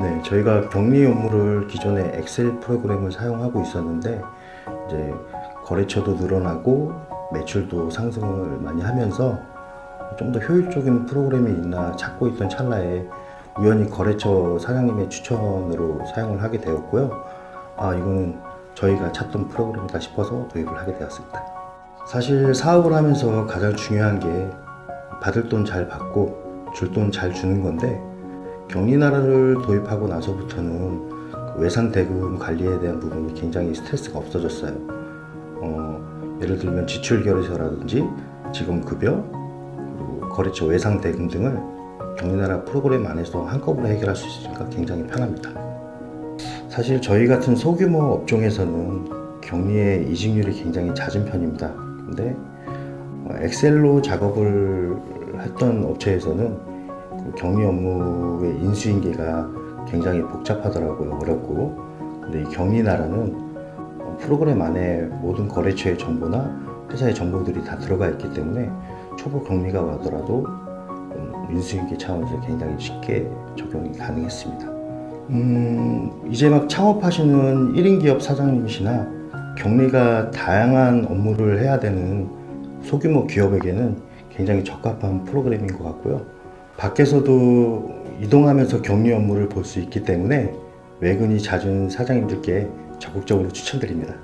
네, 저희가 격리 업무를 기존에 엑셀 프로그램을 사용하고 있었는데 이제 거래처도 늘어나고 매출도 상승을 많이 하면서 좀 더 효율적인 프로그램이 있나 찾고 있던 찰나에 우연히 거래처 사장님의 추천으로 사용을 하게 되었고요. 아, 이거는 저희가 찾던 프로그램이다 싶어서 도입을 하게 되었습니다. 사실 사업을 하면서 가장 중요한 게 받을 돈 잘 받고 줄 돈 잘 주는 건데 격리나라를 도입하고 나서부터는 그 외상 대금 관리에 대한 부분이 굉장히 스트레스가 없어졌어요. 어, 예를 들면 지출 결의서라든지 직원 급여 그리고 거래처 외상 대금 등을 격리나라 프로그램 안에서 한꺼번에 해결할 수 있으니까 굉장히 편합니다. 사실 저희 같은 소규모 업종에서는 격리의 이직률이 굉장히 잦은 편입니다. 근데 어, 엑셀로 작업을 했던 업체에서는 그 격리 업무의 인수인계가 굉장히 복잡하더라고요. 어렵고. 근데 이 격리 나라는 어, 프로그램 안에 모든 거래처의 정보나 회사의 정보들이 다 들어가 있기 때문에 초보 격리가 와더라도 음, 인수인계 차원에서 굉장히 쉽게 적용이 가능했습니다. 음, 이제 막 창업하시는 1인 기업 사장님이시나 격리가 다양한 업무를 해야 되는 소규모 기업에게는 굉장히 적합한 프로그램인 것 같고요. 밖에서도 이동하면서 격리 업무를 볼 수 있기 때문에 외근이 잦은 사장님들께 적극적으로 추천드립니다.